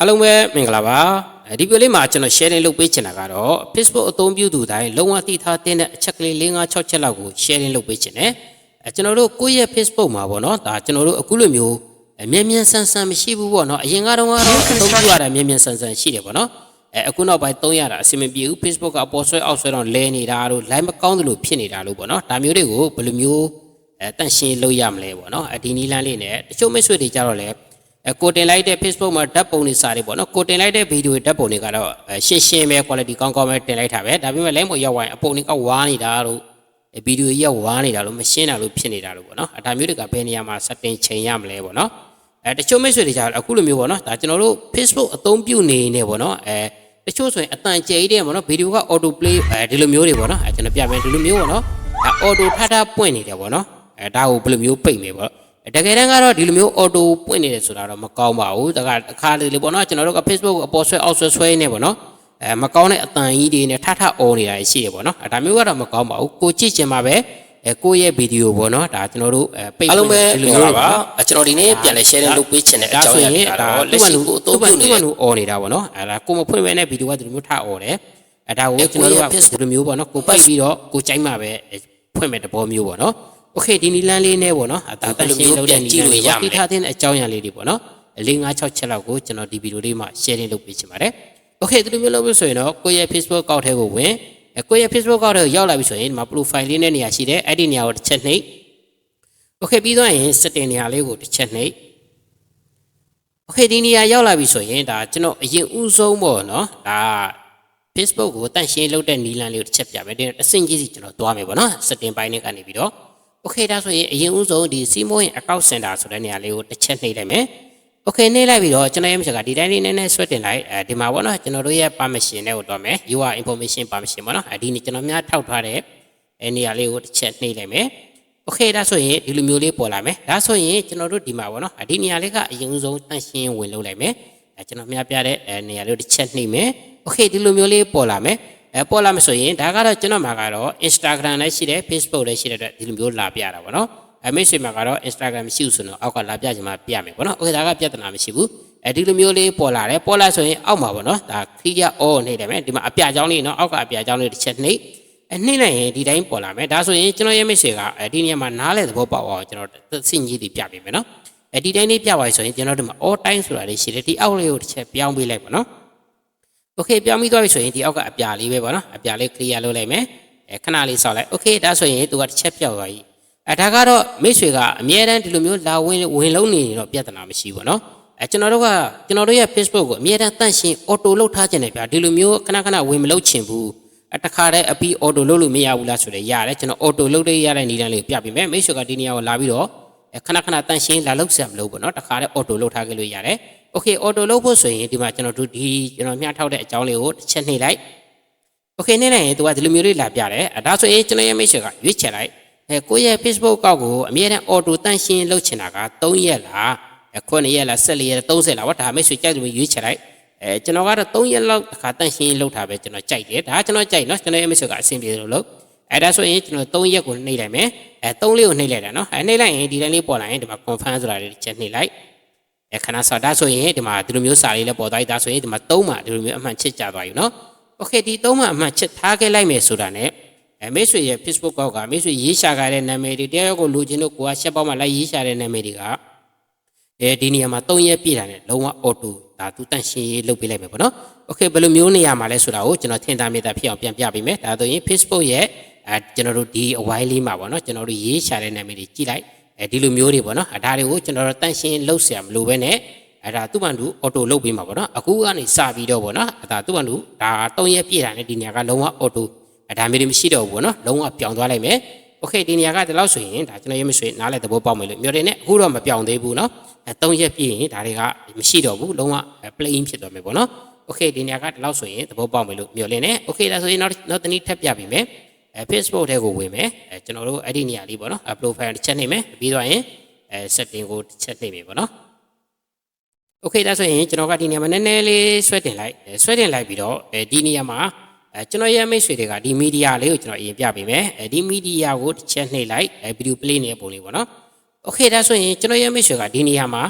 အားလုံးပဲမင်္ဂလာပါအဲဒီဗီဒီယိုလေးမှာကျွန်တော် sharing လုပ်ပေးချင်တာကတော့ Facebook အသုံးပြုသူတိုင်းလုံးဝသိထားတဲ့အချက်ကလေး5 6ချက်လောက်ကို sharing လုပ်ပေးချင်တယ်အဲကျွန်တော်တို့ကိုယ့်ရဲ့ Facebook မှာပေါ့နော်ဒါကျွန်တော်တို့အခုလိုမျိုးအမြင်မြန်ဆန်ဆန်မရှိဘူးပေါ့နော်အရင်ကတော့ကတော့အသုံးပြုရတာမြင်မြန်ဆန်ဆန်ရှိတယ်ပေါ့နော်အဲအခုနောက်ပိုင်းသုံးရတာအဆင်မပြေဘူး Facebook ကအပေါ်ဆွဲအောက်ဆွဲတော့လဲနေတာတို့ line မကောင်းသလိုဖြစ်နေတာလို့ပေါ့နော်ဒါမျိုးတွေကိုဘယ်လိုမျိုးအဲတန့်ရှင်းလုပ်ရမလဲပေါ့နော်အဒီနီလန်းလေးနဲ့တချို့မိတ်ဆွေတွေကြတော့လဲ အဲကိုတင်လိုက်တဲ့ Facebook မှာဓာတ်ပုံတွေစာတွေပေါ့နော်ကိုတင်လိုက်တဲ့ဗီဒီယိုဓာတ်ပုံတွေကတော့အဲရှင်းရှင်းပဲ quality ကောင်းကောင်းပဲတင်လိုက်တာပဲဒါပေမဲ့ line ပေါ်ရောက်သွားရင်အပုံတွေကဝါနေတာတို့အဲဗီဒီယိုကြီးကဝါနေတာလို့မရှင်းတာလို့ဖြစ်နေတာလို့ပေါ့နော်အဲဒါမျိုးတွေကဘယ်နေရာမှာ setting ချိန်ရမလဲပေါ့နော်အဲတချို့မိတ်ဆွေတွေကြတော့အခုလိုမျိုးပေါ့နော်ဒါကျွန်တော်တို့ Facebook အသုံးပြုနေနေပေါ့နော်အဲတချို့ဆိုရင်အတန်ကျဲတဲ့ပေါ့နော်ဗီဒီယိုက auto play အဲဒီလိုမျိုးတွေပေါ့နော်အဲကျွန်တော်ပြမယ်ဒီလိုမျိုးပေါ့နော်ဒါ auto ထထပွင့်နေတယ်ပေါ့နော်အဲဒါကိုဘယ်လိုမျိုးပိတ်မယ်ပေါ့ တကယ်တမ်းကတော့ဒီလိုမျိုး auto ပွင့်နေတယ်ဆိုတာတော့မကောင်းပါဘူးဒါကအခါလေးလေးပေါ့နော်ကျွန်တော်တို့က Facebook အပေါ်ဆွဲအောက်ဆွဲဆွဲနေပေါ့နော်အဲမကောင်းတဲ့အတန်ကြီးတွေနဲ့ထထအော်နေတာရှိတယ်ပေါ့နော်အဲဒါမျိုးကတော့မကောင်းပါဘူးကိုကြည့်ချင်မှာပဲအဲကိုယ့်ရဲ့ဗီဒီယိုပေါ့နော်ဒါကျွန်တော်တို့အဲပိတ်အားလုံးပဲဒီလိုမျိုးပါအကျွန်တော်ဒီနေ့ပြန်လဲ sharing လုပ်ပေးချင်တဲ့အဒါကြောင်းဆိုအရာရင်တွေဒါကတော့သူလက့်ဘရှိလူကိုအသူ့သုံးဘပြုလူနေသူ့ဘတဲ့လူအော်နေတာပေါ့နော်အဲဒါကိုမဖွင့်ပဲနဲ့ဗီဒီယိုကဒီလိုမျိုးထအော်တယ်အဲဒါကိုကျွန်တော်တို့ကဒီလိုမျိုးပေါ့နော်ကိုပိတ်ပြီးတော့ကိုကြိုက်မှပဲဖွင့်မဲ့တဘောမျိုးပေါ့နော် โอเคဒီနီလန်းလေးနဲ့ပေါ့နော်အတာတက်ရှင်းလုပ်တဲ့နီလန်းလေးကိုတိထားတဲ့အကြောင်းအရာလေးတွေပေါ့နော်အလေး5 6ချက်လောက်ကိုကျွန်တော်ဒီဗီဒီယိုလေးမှာ sharing လုပ်ပေးချင်ပါတယ်โอเคဒီလိုမျိုးလုပ်လို့ဆိုရင်တော့ကိုယ့်ရဲ့ Facebook ကောက်ထဲကိုဝင်အဲကိုယ့်ရဲ့ Facebook ကောက်ထဲကိုရောက်လာပြီဆိုရင်ဒီမှာ profile လေးနဲ့နေရာရှိတယ်အဲ့ဒီနေရာကိုတစ်ချက်နှိပ်โอเคပြီးတော့ရင် setting နေရာလေးကိုတစ်ချက်နှိပ် โอเคဒီနေရာရောက်လာပြီဆိုရင်ဒါကျွန်တော်အရင်ဦးဆုံးပေါ့နော်ဒါ Facebook ကိုတန့်ရှင်းလုပ်တဲ့နီလန်လေးကိုတစ်ချက်ပြမယ်ဒီအဆင့်ကြီးစီကျွန်တော်တွားမယ်ပေါ့နော် setting ပိုင်းနဲ့ကနေပြီးတော့ โอเคဒါဆိုရင်အရင်ဦးဆုံးဒီ Simo ရဲ့ account center ဆိုတဲ့နေရာလေးကိုတစ်ချက်နှိပ်လိုက်မယ်โอเคနှိပ်လိုက်ပြီးတော့ကျွန်တော်ရဲ့မချက်ကဒီတိုင်းလေးနည်းနည်းဆွဲတင်လိုက်အဲဒီမှာပေါ့နော်ကျွန်တော်တို့ရဲ့ permission နဲ့ကိုတွားမယ် UR information permission ပေါ့နော်အဲဒီနေ့ကျွန်တော်များထောက်ထားတဲ့အဲနေရာလေးကိုတစ်ချက်နှိပ်လိုက်မယ် โอเคဒါဆိုရင်ဒီလိုမျိုးလေးပေါ်လာမယ်ဒါဆိုရင်ကျွန်တော်တို့ဒီမှာပေါ့နော်အဒီနေရာလေးကအရင်ဆုံးတန့်ရှင်းဝင်လုပ်လိုက်မယ်အဲကျွန်တော်မြပြတဲ့အဲနေရာလေးတစ်ချက်နှိပ်မယ်โอเคဒီလိုမျိုးလေးပေါ်လာမယ် အဲပေါ်လာမဆိုရင်ဒါကတော့ကျွန်တော်မှာကတော့ Instagram လည်းရှိတယ် Facebook လည်းရှိတဲ့အတွက်ဒီလိုမျိုးလာပြတာပေါ့နော်အမိတ်ဆွေမှာကတော့ Instagram မရှိဘူးဆိုတော့အောက်ကလာပြချင်မှပြမယ်ပေါ့နော်။ Okay ဒါကပြဿနာမရှိဘူး။အဲဒီလိုမျိုးလေးပေါ်လာတယ်ပေါ်လာဆိုရင်အောက်မှာပေါ့နော်။ဒါခီးရအောနေတယ်မယ်ဒီမှာအပြချောင်းလေးနော်အောက်ကအပြချောင်းလေးတစ်ချက်နှိပ်အနှိမ့်လိုက်ရင်ဒီတိုင်းပေါ်လာမယ်။ဒါဆိုရင်ကျွန်တော်ရဲ့မိတ်ဆွေကဒီနေရာမှာနားလဲသဘောပေါက်အောင်ကျွန်တော်သစင်ကြီးတွေပြပေးမယ်နော်။အဲဒီတိုင်းလေးပြပါဆိုရင်ကျွန်တော်တို့မှာ all time ဆိုတာလေးရှိတယ်ဒီအောက်လေးကိုတစ်ချက်ပြောင်းပေးလိုက်ပေါ့နော်။ okay ပြောင်းပြီးသွားပြီဆိုရင်ဒီအောက်ကအပြာလေးပဲပေါ့နော်အပြာလေး clear လုပ်လိုက်မယ်အဲခဏလေးဆောက်လိုက် okay ဒါဆိုရင်သူကတစ်ချက်ပြောက်သွားပြီအဲဒါကတော့မိတ်ဆွေကအမြဲတမ်းဒီလိုမျိုးလာဝင်ဝင်လုံးနေရင်တော့ပြဿနာမရှိဘူးနော်အဲကျွန်တော်တို့ကကျွန်တော်တို့ရဲ့ Facebook ကိုအမြဲတမ်းတန့်ရှင်း auto လုပ်ထားခြင်းတယ်ဗျာဒီလိုမျိုးခဏခဏဝင်မလုပ်ချင်ဘူးအတခါတည်းအပီ auto လုပ်လို့မရဘူးလားဆိုတော့ရတယ်ကျွန်တော် auto လုပ်တဲ့ရတဲ့နည်းလမ်းလေးကိုပြပေးမယ်မိတ်ဆွေကဒီနေရာကိုလာပြီးတော့ခဏခဏတန့်ရှင်းလာလုပ်စရာမလိုဘူးပေါ့နော်တခါတည်း auto လုပ်ထားခဲ့လို့ရတယ် โอเคအော်တိုလုပ်ဖို့ဆိုရင်ဒီမှာကျွန်တော်တို့ဒီကျွန်တော်မျှထောက်တဲ့အကြောင်းလေးကိုတစ်ချက်နှိပ်လိုက်โอเคနှိပ်လိုက်ရင်သူကဒီလိုမျိုးလေးလာပြတယ်အဲဒါဆိုရင်ကျွန်တော်ရဲ့မိတ်ဆွေကရွေးချယ်လိုက်အဲကိုယ့်ရဲ့ Facebook ကောက်ကိုအမြဲတမ်းအော်တိုတန့်ရှင်းလုပ်ချင်တာက3ရက်လားအဲ9ရက်လား14ရက်30လားဝတ်ဒါမိတ်ဆွေကြိုက်လို့ရွေးချယ်လိုက် အဲကျွန်တော်ကတော့3ရက်လောက်တစ်ခါတန့်ရှင်းလောက်တာပဲကျွန်တော်ကြိုက်တယ်ဒါကကျွန်တော်ကြိုက်နော်ကျွန်တော်ရဲ့မိတ်ဆွေကအဆင်ပြေလို့လို့အဲဒါဆိုရင်ကျွန်တော်3ရက်ကိုနှိပ်လိုက်မယ်အဲ3လေးကိုနှိပ်လိုက်တာနော်အဲနှိပ်လိုက်ရင်ဒီတိုင်းလေးပေါ်လာရင်ဒီမှာ confirm ဆိုတာလေးတစ်ချက်နှိပ်လိုက် အဲခဏဆော့ဒါဆိုရင်ဒီမှာဒီလိုမျိုးစာလေးလည်းပေါ်သွားပြီဒါဆိုရင်ဒီမှာ3မှာဒီလိုမျိုးအမှန်ချစ်ကြသွားပြီနော်โอเคဒီ3မှာအမှန်ချစ်ထားခဲ့လိုက်မယ်ဆိုတာ ਨੇ အဲမိတ်ဆွေရဲ့ Facebook ကောက်ကမိတ်ဆွေရေးရှာကြတဲ့နာမည်တွေတရားရောက်ကိုလိုချင်လို့ကိုကရှက်ပေါက်မှလိုက်ရေးရှာတဲ့နာမည်တွေက အဲဒီနေရာမှာ3ရက်ပြည့်တာနဲ့လုံးဝ auto ဒါသူတန့်ရှင်းရေးလုပ်ပေးလိုက်မယ်ပေါ့နော်။ Okay ဘယ်လိုမျိုးနေရာမှာလဲဆိုတာကိုကျွန်တော်ထင်သာမြင်သာဖြစ်အောင်ပြန်ပြပေးမယ်။ဒါဆိုရင် Facebook ရဲ့အဲကျွန်တော်တို့ဒီအဝိုင်းလေးမှာပေါ့နော်ကျွန်တော်တို့ရေးရှာတဲ့နာမည်တွေကြည့်လိုက် အဲဒီလိုမျိုးတွေပေါ့နော်။အဲဒါတွေကိုကျွန်တော်တို့တန့်ရှင်းလုပ်เสียမလို့ပဲနဲ့အဲဒါသူ့ဘန်သူ auto လုပ်ပေးမှာပေါ့နော်။အခုကနေစပြီးတော့ပေါ့နော်။အဲဒါသူ့ဘန်သူဒါ3ရက်ပြည့်တာနဲ့ဒီနေရာကလုံးဝ auto အဲဒါမျိုးတွေမရှိတော့ဘူးပေါ့နော်။လုံးဝပြောင်းသွားလိုက်မယ်။ Okay ဒီနေရာကဒီလောက်ဆိုရင်ဒါကျွန်တော်ရမဆွေနားလဲသဘောပေါက်မယ်လို့မျှော်တယ်နဲ့အခုတော့မပြောင်းသေးဘူးเนาะအဲ3ရက်ပြည့်ရင်ဒါတွေကမရှိတော့ဘူးလုံးဝ plain ဖြစ်သွားမယ်ပေါ့เนาะ Okay ဒီနေရာကဒီလောက်ဆိုရင်သဘောပေါက်မယ်လို့မျှော်လင့်နေ Okay ဒါဆိုရင်နောက်နောက်တနည်းထပ်ပြပေးမယ် အဲ Facebook ထဲကိုဝင်မယ်အဲကျွန်တော်တို့အဲ့ဒီနေရာလေးပေါ့နော် profile တစ်ချက်နှိပ်မယ်ပြီးတော့ရင်အဲ setting ကိုတစ်ချက်နှိပ်မယ်ပေါ့နော် okay ဒါဆိုရင်ကျွန်တော်ကဒီနေရာမှာနည်းနည်းလေးဆွဲတင်လိုက်ဆွဲတင်လိုက်ပြီးတော့အဲဒီနေရာမှာအဲကျွန်တော်ရဲ့မိတ်ဆွေတွေကဒီ media လေးကိုကျွန်တော်အရင်ပြပေးမယ်အဲဒီ media ကိုတစ်ချက်နှိပ်လိုက်အဲ video play နေတဲ့ပုံလေးပေါ့နော် okay ဒါဆိုရင်ကျွန်တော်ရဲ့မိတ်ဆွေကဒီနေရာမှာ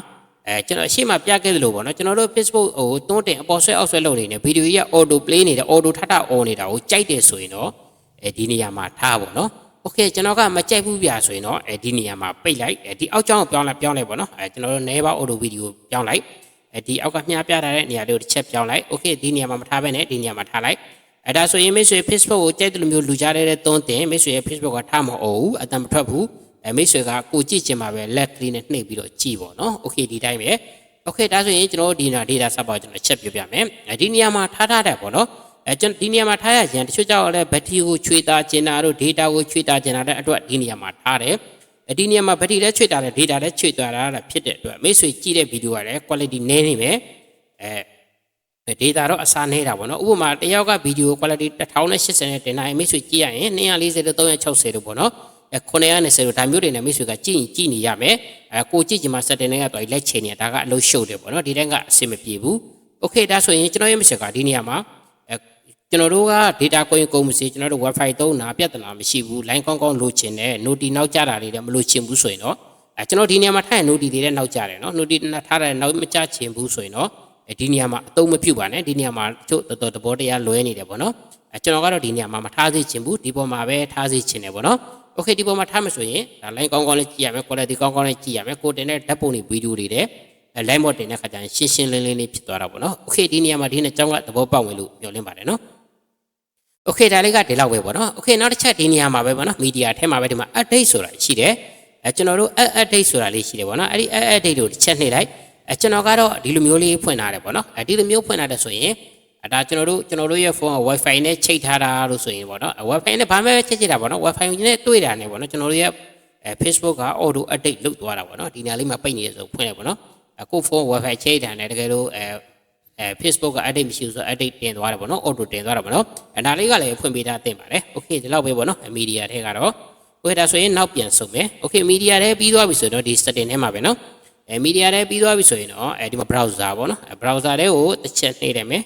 အဲကျွန်တော်ရှေ့မှာပြခဲ့သလိုပေါ့နော်ကျွန်တော်တို့ Facebook ဟိုတွန်းတင်အပေါ်ဆွဲအောက်ဆွဲလုပ်နေတဲ့ဗီဒီယိုကြီးက auto play နေတယ် auto ထထ on နေတာကိုကြိုက်တယ်ဆိုရင်တော့ အဲဒီနေရာမှာထားပါနော်โอเคကျွန်တော်ကမကြိုက်ဘူးပြဆိုရင်တော့အဲဒီနေရာမှာပိတ်လိုက်အဲဒီအောက်ကြောင်းကိုပြောင်းလိုက်ပြောင်းလိုက်ပေါ့နော်အဲကျွန်တော်တို့ never auto video ပြောင်းလိုက်အဲဒီအောက်ကမြားပြထားတဲ့နေရာလေးကိုတစ်ချက်ပြောင်းလိုက်โอเคဒီနေရာမှာမထားဘဲနဲ့ဒီနေရာမှာထားလိုက်အဲဒါဆိုရင်မိတ်ဆွေ Facebook ကိုကြိုက်တယ်လို့မျိုးလူကြတဲ့တွန်းတင်မိတ်ဆွေရဲ့ Facebook ကထားမအောင်ဘူးအတံမထွက်ဘူးအဲမိတ်ဆွေကကိုကြည့်ချင်မှာပဲလက်ကလေးနဲ့နှိပ်ပြီးတော့ကြည့်ပေါ့နော်โอเคဒီတိုင်းပဲโอเคဒါဆိုရင်ကျွန်တော်တို့ဒီနာ data set ပေါ့ကျွန်တော်ချက်ပြပြမယ်အဲဒီနေရာမှာထားထားတယ်ပေါ့နော် အဲကျွန်တော်ဒီနေရာမှာထားရရင်တချို့ကြောက်လည်းဘက်ထရီကိုချွေတာကျင်တာတို့ data ကိုချွေတာကျင်တာတဲ့အတွက်ဒီနေရာမှာထားတယ်အဲဒီနေရာမှာဘက်ထရီလည်းချွေတာတယ် data လည်းချွေတာတာဖြစ်တဲ့အတွက်မိတ်ဆွေကြည့်တဲ့ဗီဒီယိုကလည်း quality နည်းနေမယ်အဲ data တော့အစားနေတာပေါ့နော်ဥပမာတယောက်ကဗီဒီယို quality 1080နဲ့တင်နိုင်မိတ်ဆွေကြည့်ရရင်240လို့360လို့ပေါ့နော်အဲ990လို့ဒါမျိုးတွေနဲ့မိတ်ဆွေကကြည့်ရင်ကြည့်နေရမယ်အဲကိုကြည့်ချင်မှ setting တွေကတော့လိုက်ချင်နေတာဒါကအလုပ်ရှုပ်တယ်ပေါ့နော်ဒီတိုင်းကအဆင်မပြေဘူး okay ဒါဆိုရင်ကျွန်တော်ရဲ့ message ကဒီနေရာမှာအဲ ကျွန်တော်တို့က data ကိုရင်ကုန်မစီကျွန်တော်တို့ wifi သုံးတာပြဿနာမရှိဘူး line ကောင်းကောင်းလိုချင်တယ် noti နောက်ကျတာတွေလည်းမလိုချင်ဘူးဆိုရင်တော့အဲကျွန်တော်ဒီနေရာမှာထားရင် noti တွေလည်းနောက်ကျတယ်နော် noti ထားတယ်နောက်မကျချင်ဘူးဆိုရင်တော့အဲဒီနေရာမှာအသုံးမပြုပါနဲ့ဒီနေရာမှာတို့တော်တော်တဘောတရားလွဲနေတယ်ပေါ့နော်အဲကျွန်တော်ကတော့ဒီနေရာမှာမထားစေချင်ဘူးဒီပေါ်မှာပဲထားစေချင်တယ်ပေါ့နော်โอเคဒီပေါ်မှာထားမှဆိုရင်ဒါ line ကောင်းကောင်းလေးကြည့်ရမယ် quality ကောင်းကောင်းလေးကြည့်ရမယ်ကိုတင်တဲ့ဓာတ်ပုံတွေဗီဒီယိုတွေတဲ့ အဲ line mode တင်တဲ့ခါကျရင်ရှင်းရှင်းလင်းလင်းလေးဖြစ်သွားတာပေါ့နော်။ Okay ဒီနေရာမှာဒီနေ့အကြောင်းကသဘောပေါက်ဝင်လို့ပြောလင်းပါတယ်နော်။ Okay ဒါလေးကဒီလောက်ပဲပေါ့နော်။ Okay နောက်တစ်ချက်ဒီနေရာမှာပဲပေါ့နော်။ media ထဲမှာပဲဒီမှာ update ဆိုတာရှိတယ်။အဲကျွန်တော်တို့ update ဆိုတာလေးရှိတယ်ပေါ့နော်။အဲဒီ update ကိုတစ်ချက်နှိပ်လိုက်။အဲကျွန်တော်ကတော့ဒီလိုမျိုးလေးဖွင့်ထားတယ်ပေါ့နော်။အဲဒီလိုမျိုးဖွင့်ထားတယ်ဆိုရင်အဲဒါကျွန်တော်တို့ကျွန်တော်တို့ရဲ့ဖုန်းက wifi နဲ့ချိတ်ထားတာလို့ဆိုရင်ပေါ့နော်။ wifi နဲ့ဘာမှချိတ်ချိတ်တာပေါ့နော်။ wifi နဲ့တွေ့တာနဲ့ပေါ့နော်ကျွန်တော်တို့ရဲ့အဲ Facebook က auto update လုပ်သွားတာပေါ့နော်။ဒီနေရာလေးမှာပိတ်နေရဆိုဖွင့်လိုက်ပေါ့နော်။အခုဖုန်း wifi ချိတ်တာနဲ့တကယ်လို့အဲ အဲ Facebook က update မရှိဘူးဆို update တင်သွားတယ်ပေါ့နော် auto တင်သွားတာပေါ့နော်အဲဒါလေးကလည်းဖွင့်ပေးထားတင်ပါတယ် okay ဒီလောက်ပဲပေါ့နော် media ထဲကတော့ okay ဒါဆိုရင်နောက်ပြန်ဆုံးမယ် okay media ထဲပြီးသွားပြီဆိုတော့ဒီ setting ထဲမှာပဲနော်အဲ media ထဲပြီးသွားပြီဆိုရင်တော့အဲဒီမှာ browser ပေါ့နော်အဲ browser ထဲကိုတစ်ချက်နှိပ်တယ်မယ်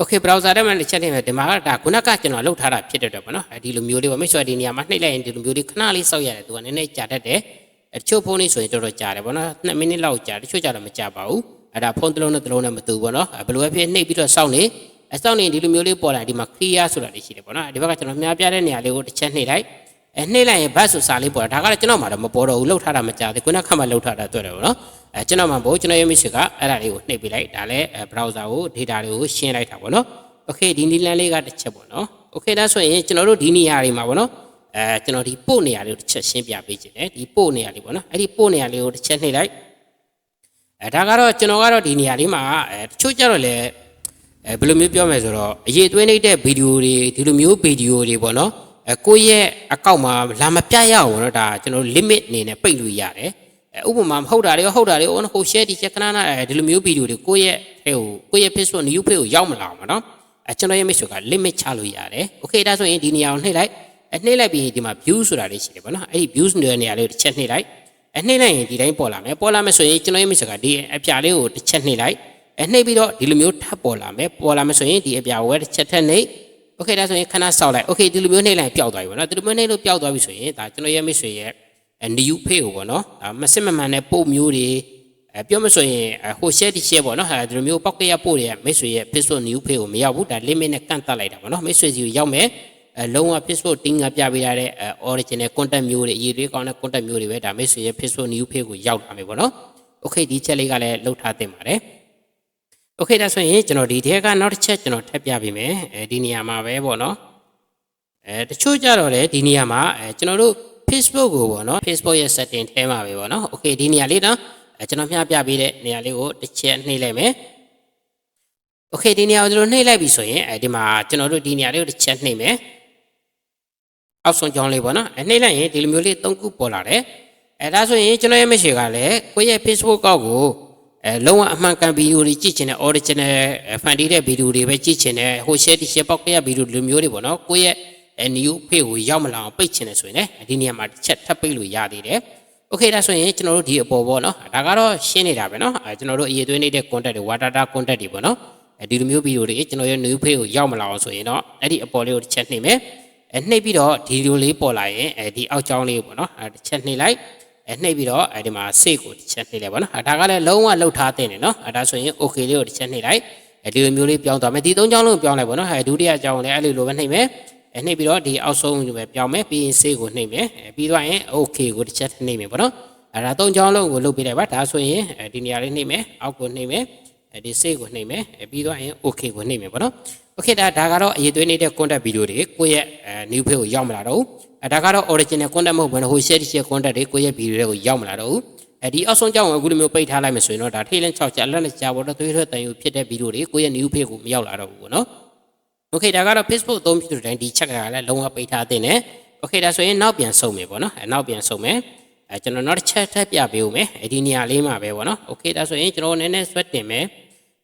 Okay browser ထဲမှာတစ်ချက်နှိပ်မယ်ဒီမှာကဒါခုနကကျွန်တော်လောက်ထားတာဖြစ်တဲ့တော့ပေါ့နော်အဲဒီလိုမျိုးလေးပေါ့မိတ်ဆွေဒီနေရာမှာနှိပ်လိုက်ရင်ဒီလိုမျိုးလေးခဏလေးစောက်ရတယ်သူကနည်းနည်းကြာတတ်တယ်တချို့ဖုန်းလေးဆိုရင်တော်တော်ကြာတယ်ပေါ့နော်2မိနစ်လောက်ကြာတချို့ကြာတော့မကြာပါဘူး အဲ့ဒါဖုန်းတစ်လုံးနဲ့တစ်လုံးနဲ့မတူဘူးပေါ့နော်ဘယ်လိုပဲဖြစ်နှိပ်ပြီးတော့စောင့်နေအစောင့်နေဒီလိုမျိုးလေးပေါ်လာဒီမှာ clear ဆိုတာလေးရှိတယ်ပေါ့နော်ဒီဘက်ကကျွန်တော်မြားပြတဲ့နေရာလေးကိုတစ်ချက်နှိပ်လိုက်အဲနှိပ်လိုက်ရင်ဘတ်ဆိုစာလေးပေါ်တာဒါကတော့ကျွန်တော်မှတော့မပေါ်တော့ဘူးလှုပ်ထားတာမကြာသေးခုနကမှလှုပ်ထားတာတွေ့တယ်ပေါ့နော်အဲကျွန်တော်မှဘို့ကျွန်တော်ရဲ့မရှိကအဲ့ဒါလေးကိုနှိပ်ပေးလိုက်ဒါလည်း browser ကို data တွေကိုရှင်းလိုက်တာပေါ့နော် okay ဒီနီလန်လေးကတစ်ချက်ပေါ့နော် okay ဒါဆိုရင်ကျွန်တော်တို့ဒီနေရာတွေမှာပေါ့နော်အဲကျွန်တော်ဒီပို့နေရာလေးကိုတစ်ချက်ရှင်းပြပေးခြင်းတယ်ဒီပို့နေရာလေးပေါ့နော်အဲ့ဒီပို့နေရာလေးကိုတစ်ချက်နှိပ်လိုက် အဲဒါကတော့ကျွန်တော်ကတော့ဒီနေရာလေးမှာအဲတချို့ကြတော့လေအဲဘယ်လိုမျိုးပြောမယ်ဆိုတော့အရေးသွင်းနေတဲ့ဗီဒီယိုတွေဒီလိုမျိုးဗီဒီယိုတွေပေါ့နော်အဲကိုယ့်ရဲ့အကောင့်မှာလာမပြရအောင်ပေါ့နော်ဒါကျွန်တော် limit အနေနဲ့ပိတ်လို့ရတယ်အဲဥပမာမဟုတ်တာတွေဟုတ်တာတွေဟိုဟို share ဒီချက်ခဏနာဒီလိုမျိုးဗီဒီယိုတွေကိုယ့်ရဲ့ဟိုကိုယ့်ရဲ့ Facebook new page ကိုရောက်မလာအောင်ပေါ့နော်အဲကျွန်တော်ရဲ့ message က limit ချလို့ရတယ်။ Okay ဒါဆိုရင်ဒီနေရာကိုနှိပ်လိုက်အနှိပ်လိုက်ပြီးဒီမှာ view ဆိုတာလေးရှိတယ်ပေါ့နော်။အဲ့ဒီ views နေရာနေရာလေးကိုတစ်ချက်နှိပ်လိုက် အနှိပ်လိုက်ရင်ဒီတိုင်းပေါ်လာမယ်။ပေါ်လာမယ်ဆိုရင်ကျွန်တော်ရဲ့ message ကဒီအပြာလေးကိုတစ်ချက်နှိပ်လိုက်အနှိပ်ပြီးတော့ဒီလိုမျိုးထပ်ပေါ်လာမယ်။ပေါ်လာမယ်ဆိုရင်ဒီအပြာကိုတစ်ချက်ထပ်နှိပ် Okay ဒါဆိုရင်ခဏစောက်လိုက် Okay ဒီလိုမျိုးနှိပ်လိုက်ပျောက်သွားပြီပေါ့နော်။ဒီလိုမျိုးနှိပ်လို့ပျောက်သွားပြီဆိုရင်ဒါကျွန်တော်ရဲ့ message ရဲ့ new page ကိုပေါ့နော်။ဒါမစစ်မမှန်တဲ့ပို့မျိုးတွေအဲပြောမဆိုရင်ဟို share ဒီ share ပေါ့နော်ဟာဒီလိုမျိုးပောက်ကရပို့တဲ့မိတ်ဆွေရဲ့ Facebook new page ကိုမရောက်ဘူးဒါ limit နဲ့ကန့်သတ်လိုက်တာပေါ့နော်မိတ်ဆွေစီကိုရောက်မယ်အဲ လုံးဝ Facebook တင်းကပြပေးရတဲ့ original content မျိုးတွေအရေးတွေကောင်းတဲ့ content မျိုးတွေပဲဒါမိတ်ဆွေရဲ့ Facebook new page ကိုရောက်လာမယ်ပေါ့နော် okay ဒီချက်လေးကလည်းလှုပ်ထားတင်ပါတယ် okay ဒါဆိုရင်ကျွန်တော်ဒီထဲကနောက်တစ်ချက်ကျွန်တော်ထပ်ပြပေးမယ်အဲဒီနေရာမှာပဲပေါ့နော်အဲတချို့ကြတော့လေဒီနေရာမှာအဲကျွန်တော်တို့ Facebook ကိုပေါ့နော် Facebook ရဲ့ setting ထဲမှာပဲပေါ့နော် okay ဒီနေရာလေးနော်အဲကျွန်တော်မျှပြပေးတဲ့နေရာလေးကိုတစ်ချက်နှိပ်လိုက်မယ်။ Okay ဒီနေရာကိုကျွန်တော်နှိပ်လိုက်ပြီဆိုရင်အဲဒီမှာကျွန်တော်တို့ဒီနေရာလေးကိုတစ်ချက်နှိပ်မယ်။ အောက်ဆုံးကြောင်းလေးပေါ့နော်။အဲနှိပ်လိုက်ရင်ဒီလိုမျိုးလေး၃ခုပေါ်လာတယ်။အဲဒါဆိုရင်ကျွန်တော်ရဲ့မရှိကလည်းကိုယ့်ရဲ့ Facebook ကောက်ကိုအဲလုံးဝအမှန်ကန်ဗီဒီယိုတွေကြည့်ချင်တဲ့ original ဖန်တီးတဲ့ဗီဒီယိုတွေပဲကြည့်ချင်တဲ့ဟို share ဒီ share ပေါက်ကရဗီဒီယိုလိုမျိုးတွေပေါ့နော်။ကိုယ့်ရဲ့အဲ new page ကိုရောက်မလာအောင်ပိတ်ချင်တယ်ဆိုရင်လည်းဒီနေရာမှာတစ်ချက်ထပ်ပိတ်လို့ရသေးတယ်။ Okay ဒါဆိုရင်ကျွန်တော်တို့ဒီအပေါ်ပေါ့နော်ဒါကတော့ရှင်းနေတာပဲနော်အဲကျွန်တော်တို့အရေးသွင်းနေတဲ့ content တွေ water data content တွေပေါ့နော်အဲဒီလိုမျိုးဗီဒီယိုတွေကျွန်တော်ရဲ့ new page ကိုရောက်မလာအောင်ဆိုရင်တော့အဲ့ဒီအပေါ်လေးကိုတစ်ချက်နှိပ်မယ် အဲနှိပ်ပြီးတော့ဒီလိုလေးပေါ်လာရင်အဲဒီအောက်ကြောင်းလေးကိုပေါ့နော်အဲတစ်ချက်နှိပ်လိုက်အဲနှိပ်ပြီးတော့အဲဒီမှာ save ကိုတစ်ချက်နှိပ်လိုက်ပါနော်အဲဒါကလည်းလုံးဝလှုပ်ထားတဲ့နေနော်အဲဒါဆိုရင် okay လေးကိုတစ်ချက်နှိပ်လိုက်အဲဒီလိုမျိုးလေးပြောင်းသွားမယ်ဒီသုံးချောင်းလုံးကိုပြောင်းလိုက်ပါနော်အဲဒုတိယချောင်းလည်းအဲ့လိုလိုပဲနှိပ်မယ်အဲနှိပ်ပြီးတော့ဒီအောက်ဆုံးကိုပဲပြောင်းမယ်ပြီးရင် save ကိုနှိပ်မယ်အဲပြီးသွားရင် okay ကိုတစ်ချက်နှိပ်မယ်ပေါ့နော်အဲဒါသုံးချောင်းလုံးကိုလုပ်ပြလိုက်ပါဒါဆိုရင်အဲဒီနေရာလေးနှိပ်မယ်အောက်ကိုနှိပ်မယ် အဲဒီ save ကိုနှိပ်မယ်အဲပြီးသွားရင် okay ကိုနှိပ်မယ်ပေါ့နော် okay ဒါဒါကတော့အရေးသွေးနေတဲ့ contact video တွေကိုယ့်ရဲ့အဲ new page ကိုရောက်မလာတော့ဘူးအဲဒါကတော့ original contact မဟုတ်ဘဲနဲ့ဟို share share contact တွေကိုယ့်ရဲ့ video တွေကိုရောက်မလာတော့ဘူးအဲဒီအောက်ဆုံးကြောင်းကိုအခုလိုမျိုးပိတ်ထားလိုက်မယ်ဆိုရင်တော့ဒါထိတ်လန့်6ချက်အလက်နဲ့ကြာပေါ်တော့သွေးထွက်တန်ယူဖြစ်တဲ့ video တွေကိုယ့်ရဲ့ new page ကိုမရောက်လာတော့ဘူးပေါ့နော် Okay ဒါကတော့ Facebook အသုံးပြုတဲ့တိုင်းဒီချက်ကလည်းလုံးဝပိတ်ထားတဲ့နဲ့ Okay ဒါဆိုရင်နောက်ပြန်ဆုံးမယ်ပေါ့နော်အဲနောက်ပြန်ဆုံးမယ် အဲကျွန်တော်နောက်တစ်ချက်ထပ်ပြပေးဦးမယ်အဲဒီနေရာလေးမှာပဲပေါ့နော် Okay ဒါဆိုရင်ကျွန်တော်နည်းနည်းဆွဲတင်မယ်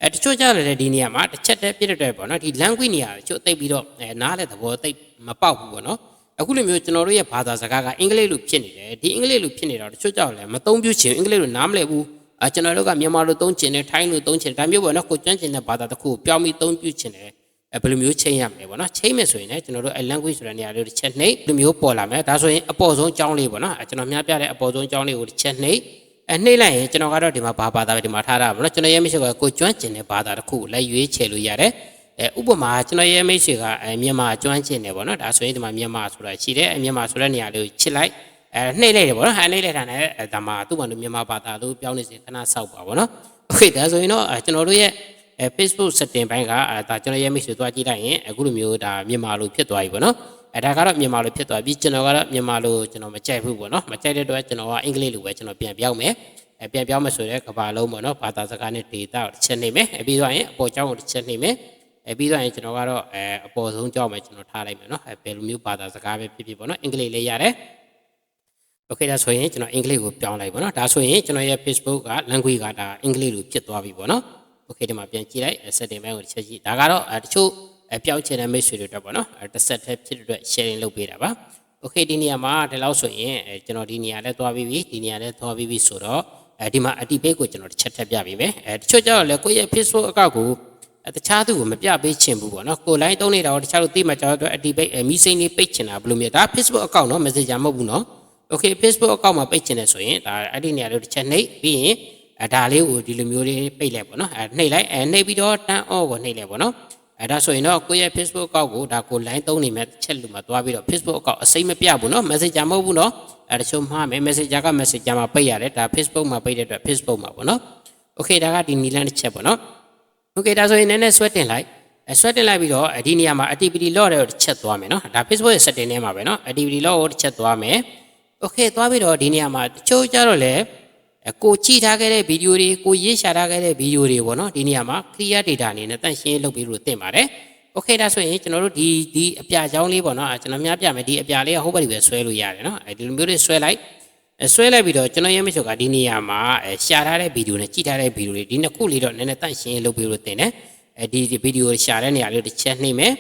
အဲတချို့ကြလည်းဒီနေရာမှာတစ်ချက်တည်းပြည့်တဲ့ပေါ့နော်ဒီ language နေရာတချို့သိပ်ပြီးတော့အဲနားလည်းသဘောသိပ်မပေါက်ဘူးပေါ့နော်အခုလိုမျိုးကျွန်တော်တို့ရဲ့ဘာသာစကားကအင်္ဂလိပ်လိုဖြစ်နေတယ်ဒီအင်္ဂလိပ်လိုဖြစ်နေတော့တချို့ကြောက်လည်းမသုံးပြချင်အင်္ဂလိပ်လိုနားမလည်ဘူးအဲကျွန်တော်တို့ကမြန်မာလိုသုံးချင်တယ်ထိုင်းလိုသုံးချင်တယ်ဒါမျိုးပေါ့နော်ကိုကျွမ်းကျင်တဲ့ဘာသာတစ်ခုကိုပြောင်းပြီးသုံးပြချင်တယ် အဲဘယ်လိုမျိုးချိန်ရမလဲပေါ့နော်ချိန်မယ်ဆိုရင်လည်းကျွန်တော်တို့အဲ language ဆိုတဲ့နေရာလေးတစ်ချက်နှိပ်ဒီလိုမျိုးပေါ်လာမယ်ဒါဆိုရင်အပေါ်ဆုံးအကြောင်းလေးပေါ့နော်အဲကျွန်တော်များပြတဲ့အပေါ်ဆုံးအကြောင်းလေးကိုတစ်ချက်နှိပ်အဲနှိပ်လိုက်ရင်ကျွန်တော်ကတော့ဒီမှာဘာဘာသာပဲဒီမှာထားတာပေါ့နော်ကျွန်တော်ရဲ့မိတ်ဆွေကကိုကျွမ်းကျင်တဲ့ဘာသာတစ်ခုကိုလည်းရွေးချယ်လို့ရတယ်အဲဥပမာကျွန်တော်ရဲ့မိတ်ဆွေကအဲမြန်မာကျွမ်းကျင်တယ်ပေါ့နော်ဒါဆိုရင်ဒီမှာမြန်မာဆိုတာရှိတယ်အဲမြန်မာဆိုတဲ့နေရာလေးကိုချစ်လိုက်အဲနှိပ်လိုက်တယ်ပေါ့နော်အဲနှိပ်လိုက်တာနဲ့အဲဒါမှသူ့ဘာလို့မြန်မာဘာသာလို့ပြောင်းနေစေခဏဆောက်ပါပေါ့နော်โอเคဒါဆိုရင်တော့အဲကျွန်တော်တို့ရဲ့ အဲ Facebook setting ဘိုင်းကအဲဒါကျွန်တော်ရဲ့မိတ်ဆွေသွားကြည့်လိုက်ရင်အခုလိုမျိုးဒါမြန်မာလိုဖြစ်သွားပြီပေါ့နော်အဲဒါကတော့မြန်မာလိုဖြစ်သွားပြီကျွန်တော်ကတော့မြန်မာလိုကျွန်တော်မကြိုက်ဘူးပေါ့နော်မကြိုက်တဲ့အတွက်ကျွန်တော်ကအင်္ဂလိပ်လိုပဲကျွန်တော်ပြန်ပြောင်းမယ်အဲပြန်ပြောင်းမယ်ဆိုတဲ့ကဘာလုံးပေါ့နော်ဘာသာစကားနဲ့ data ကိုတစ်ချက်နှိပ်မယ်အဲပြီးသွားရင်အပေါ်ကျောင်းကိုတစ်ချက်နှိပ်မယ်အဲပြီးသွားရင်ကျွန်တော်ကတော့အဲအပေါ်ဆုံးကျောင်းပဲကျွန်တော်ထားလိုက်မယ်နော်အဲဘယ်လိုမျိုးဘာသာစကားပဲဖြစ်ဖြစ်ပေါ့နော်အင်္ဂလိပ်လေးရတယ် โอเคဒါဆိုရင်ကျွန်တော်အင်္ဂလိပ်ကိုပြောင်းလိုက်ပါတော့ဒါဆိုရင်ကျွန်တော်ရဲ့ Facebook က language ကဒါအင်္ဂလိပ်လိုဖြစ်သွားပြီပေါ့နော် okay ဒီမှာပြန်ကြည့်လိုက် setting ဘက်ကိုတစ်ချက်ကြည့်ဒါကတော့တချို့ပျောက်ချင်တဲ့မိတ်ဆွေတွေအတွက်ပေါ့နော်တစ်ဆက်တည်းဖြစ်တဲ့အတွက် sharing လုပ်ပေးတာပါ okay ဒီနေရာမှာဒီလောက်ဆိုရင်ကျွန်တော်ဒီနေရာလဲသွားပြီးပြီဒီနေရာလဲသွားပြီးပြီဆိုတော့အဲဒီမှာ activate ကိုကျွန်တော်တစ်ချက်ထပ်ပြပေးမယ်အဲတချို့ကျတော့လေကိုယ့်ရဲ့ Facebook account ကိုတခြားသူကိုမပြပေးချင်ဘူးပေါ့နော်ကို line တုံးနေတာကိုတခြားသူသိမှကြောက်တော့ activate အမီစိန်လေးပိတ်ချင်တာဘယ်လိုမျိုးဒါ Facebook account နော် Messenger မဟုတ်ဘူးနော် okay Facebook account မှာပိတ်ချင်တယ်ဆိုရင်ဒါအဲ့ဒီနေရာလေးတစ်ချက်နှိပ်ပြီးရင် အဲဒါလေးကိုဒီလိုမျိုးလေးပိတ်လိုက်ပေါ့နော်အဲနှိပ်လိုက်အဲနှိပ်ပြီးတော့တန်းအော့ကိုနှိပ်လိုက်ပေါ့နော်အဲဒါဆိုရင်တော့ကိုယ့်ရဲ့ Facebook account ကိုဒါကို line သုံးနေမဲ့ချက်လို့မှာသွားပြီးတော့ Facebook account အစိမ့်မပြဘူးနော် Messenger မဟုတ်ဘူးနော်အဲတချို့မှားမယ် Messenger က Messenger မှာပိတ်ရတယ်ဒါ Facebook မှာပိတ်တဲ့အတွက် Facebook မှာပေါ့နော် Okay ဒါကဒီနီလန်းတစ်ချက်ပေါ့နော် Okay ဒါဆိုရင်နည်းနည်းဆွဲတင်လိုက်အဲဆွဲတင်လိုက်ပြီးတော့ဒီနေရာမှာ activity log တွေကိုတစ်ချက်သွားမယ်နော်ဒါ Facebook ရဲ့ setting ထဲမှာပဲနော် activity log ကိုတစ်ချက်သွားမယ် Okay သွားပြီးတော့ဒီနေရာမှာတချို့ကြတော့လည်း ကိုကြည့်ထားခဲ့တဲ့ဗီဒီယိုတွေကိုရေးရှာထားခဲ့တဲ့ဗီဒီယိုတွေပေါ့နော်ဒီနေရာမှာ clear data အနေနဲ့တန့်ရှင်းလုပ်ပြီးလို့တင်ပါတယ်โอเคဒါဆိုရင်ကျွန်တော်တို့ဒီဒီအပြာချောင်းလေးပေါ့နော်ကျွန်တော်များပြမယ်ဒီအပြာလေးကဟုတ်ပါပြီပဲဆွဲလို့ရတယ်နော်အဲဒီလိုမျိုးလေးဆွဲလိုက်ဆွဲလိုက်ပြီးတော့ကျွန်တော်ရဲ့မိတ်ဆွေကဒီနေရာမှာရှာထားတဲ့ဗီဒီယိုနဲ့ကြည့်ထားတဲ့ဗီဒီယိုတွေဒီနှစ်ခုလေးတော့နည်းနည်းတန့်ရှင်းလုပ်ပြီးလို့တင်တယ်အဲဒီဗီဒီယိုရှာတဲ့နေရာလေးတစ်ချက်နှိမ့်မယ်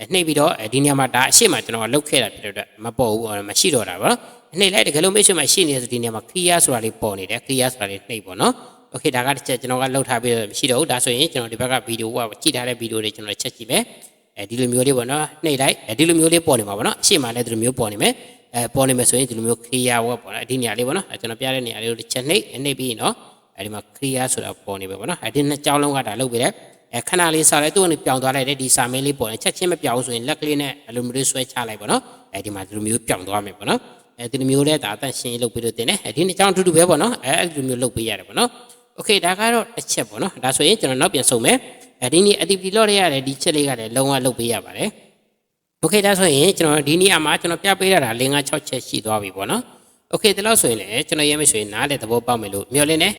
အဲနှိပ်ပြီးတော့အဲဒီနေရာမှာဒါအရှိမကျွန်တော်လုတ်ခဲ့တာဖြစ်တဲ့အတွက်မပေါ်ဘူးမရှိတော့တာပေါ့နော် နှိပ်လိုက်တကယ်လို့ mission မှာရှိနေဆိုဒီနေရာမှာ clear ဆိုတာလေးပေါ်နေတယ် clear ဆိုတာလေးနှိပ်ပေါ့နော် okay ဒါကတစ်ချက်ကျွန်တော်ကလောက်ထားပြီးမရှိတော့ဘူးဒါဆိုရင်ကျွန်တော်ဒီဘက်ကဗီဒီယိုကကြည့်ထားတဲ့ဗီဒီယိုတွေကျွန်တော်ချက်ကြည့်မယ်အဲဒီလိုမျိုးလေးပေါ့နော်နှိပ်လိုက်အဲဒီလိုမျိုးလေးပေါ်နေမှာပေါ့နော်အရှိမလည်းဒီလိုမျိုးပေါ်နေမယ်အဲပေါ်နေမယ်ဆိုရင်ဒီလိုမျိုး clear ဝက်ပေါ့နော်ဒီနေရာလေးပေါ့နော်ကျွန်တော်ပြတဲ့နေရာလေးကိုတစ်ချက်နှိပ်နှိပ်ပြီးရင်တော့အဲဒီမှာ clear ဆိုတာပေါ်နေပဲပေါ့နော်အဲဒီနှစ်ကြောင်းလုံးကဒါလောက်ပြီးတယ်အဲခဏလေးစာလဲသူ့ကနေပြောင်းသွားလိုက်တယ်ဒီစာမင်းလေးပေါ်နေချက်ချင်းမပြောင်းဆိုရင်လက်ကလေးနဲ့အလိုမျိုးဆွဲချလိုက်ပေါ့နော်အဲဒီမှာဒီလိုမျိုးပြောင်းသွားမယ်ပေါ့နော် အဲဒီလိုမျိုးလဲဒါအတန့်ရှင်းလုပ်ပြီးတော့တင်တယ်အဲဒီနှစ်ကြောင်းအတူတူပဲပေါ့နော်အဲဒီလိုမျိုးလုပ်ပေးရတယ်ပေါ့နော်โอเคဒါကတော့တစ်ချက်ပေါ့နော်ဒါဆိုရင်ကျွန်တော်နောက်ပြန်ဆုံးမယ်အဲဒီနေ့ activity log ရရတယ်ဒီချက်လေးကလည်းလုံးဝလုပ်ပေးရပါတယ်โอเคဒါဆိုရင်ကျွန်တော်ဒီနေ့အမှာကျွန်တော်ပြပေးရတာ၄၅6ချက်ရှိသွားပြီပေါ့နော်โอเคဒီလောက်ဆိုရင်လည်းကျွန်တော်ရဲမဆိုရင်နားလေသဘောပေါက်မယ်လို့မျှော်လင့်တယ်